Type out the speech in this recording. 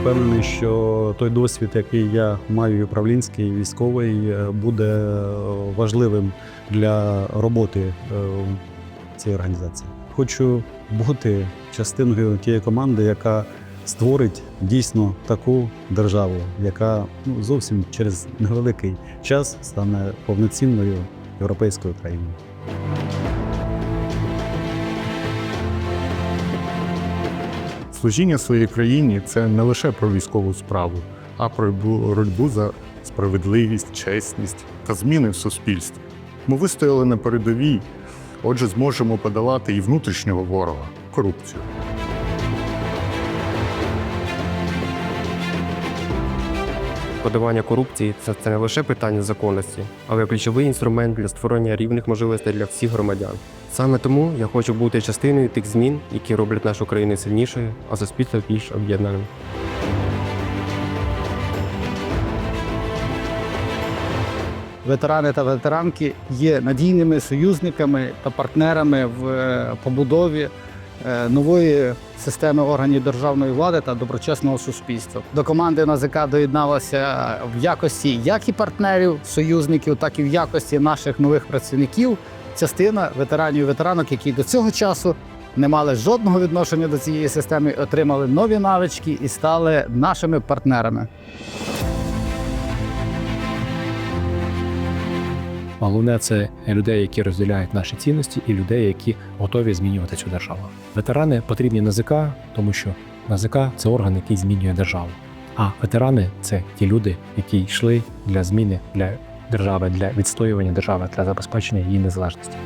впевнений, що той досвід, який я маю, управлінський, військовий, е, буде е, важливим для роботи е, цієї організації. Хочу бути частиною тієї команди, яка створить дійсно таку державу, яка ну, зовсім через невеликий час стане повноцінною європейською країною. Служіння своїй країні це не лише про військову справу, а про боротьбу за справедливість, чесність та зміни в суспільстві. Ми вистояли на передовій, отже, зможемо подолати і внутрішнього ворога корупцію. Подавання корупції це, це не лише питання законності, але ключовий інструмент для створення рівних можливостей для всіх громадян. Саме тому я хочу бути частиною тих змін, які роблять нашу країну сильнішою, а суспільство більш об'єднаним. ветерани та ветеранки є надійними союзниками та партнерами в е, побудові нової системи органів державної влади та доброчесного суспільства. До команди НАЗК доєдналася в якості як і партнерів, союзників, так і в якості наших нових працівників. Частина ветеранів і ветеранок, які до цього часу не мали жодного відношення до цієї системи, отримали нові навички і стали нашими партнерами. Головне це людей, які розділяють наші цінності, і людей, які готові змінювати цю державу. Ветерани потрібні НАЗК, тому що НАЗК це орган, який змінює державу. А ветерани це ті люди, які йшли для зміни для держави, для відстоювання держави, для забезпечення її незалежності.